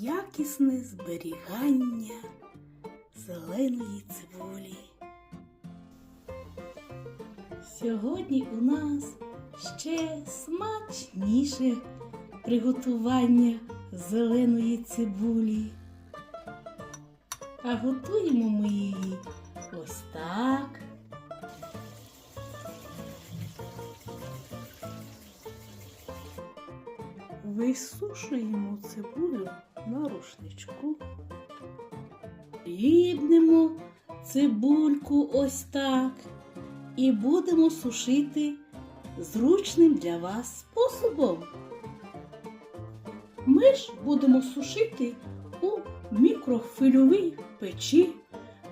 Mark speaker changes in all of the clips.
Speaker 1: якісне зберігання зеленої цибулі. Сьогодні у нас ще смачніше приготування зеленої цибулі. А готуємо ми її ось так. Висушуємо цибулю на рушничку. Рібнемо цибульку ось так. І будемо сушити зручним для вас способом. Ми ж будемо сушити у мікрохвильовій печі.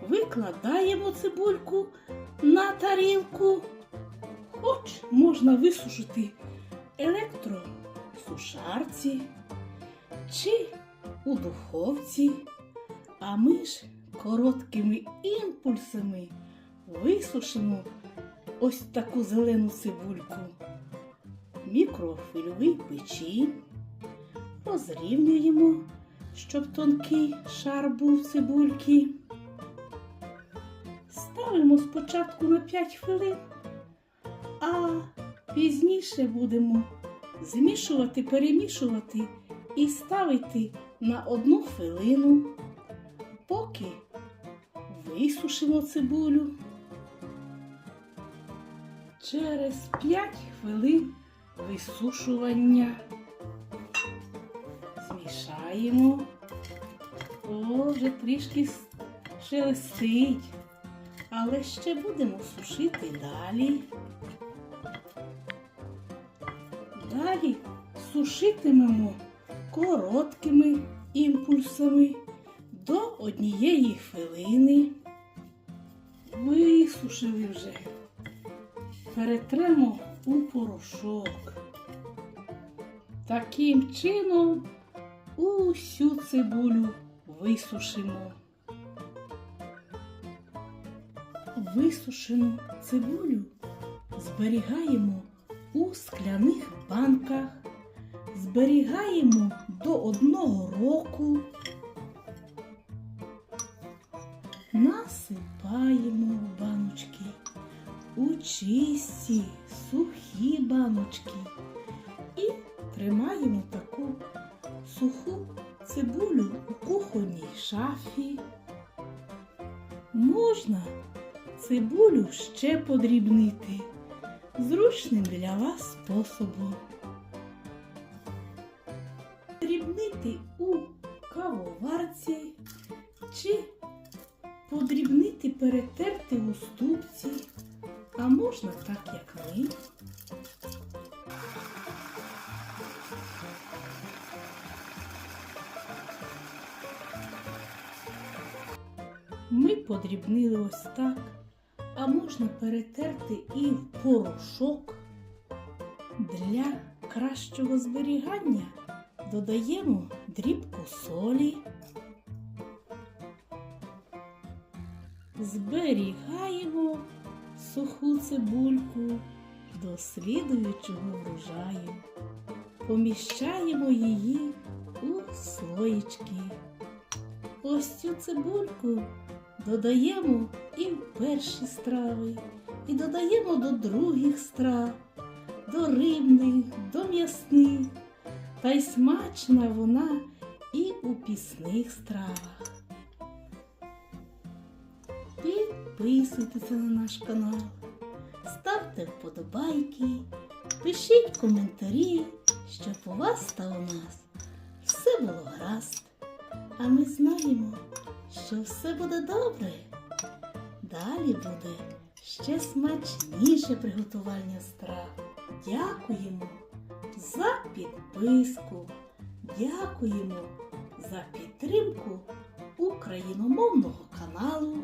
Speaker 1: Викладаємо цибульку на тарілку. Хоч можна висушити електросушарці чи у духовці, а ми ж короткими імпульсами висушимо ось таку зелену цибульку в печі, розрівнюємо, щоб тонкий шар був цибульки. Ставимо спочатку на 5 хвилин, а пізніше будемо змішувати, перемішувати і ставити на одну хвилину, поки висушимо цибулю. Через 5 хвилин висушування змішаємо. О, вже трішки шелестить. Але ще будемо сушити далі. Далі сушитимемо короткими імпульсами до однієї хвилини. Висушили вже. Перетремо у порошок. Таким чином усю цибулю висушимо. Висушену цибулю зберігаємо у скляних банках, зберігаємо до одного року, насипаємо баночки, у чисті, сухі баночки і тримаємо таку суху цибулю у кухонній шафі. Можна цибулю ще подрібнити зручним для вас способом. Дрібнити у кавоварці чи подрібнити, перетерти у ступці, а можна так, як ми. Ми подрібнили ось так, а можна перетерти і в порошок. Для кращого зберігання додаємо дрібку солі. Зберігаємо суху цибульку до слідуючого врожаю. Поміщаємо її у слоєчки. Ось цю цибульку додаємо і в перші страви, і додаємо до других страв, до рибних, до м'ясних. Та й смачна вона і у пісних стравах. Підписуйтеся на наш канал, ставте вподобайки, пишіть коментарі, щоб у вас та у нас все було гаразд. А ми знаємо, що все буде добре. Далі буде ще смачніше приготування страв. Дякуємо за підписку. Дякуємо за підтримку україномовного каналу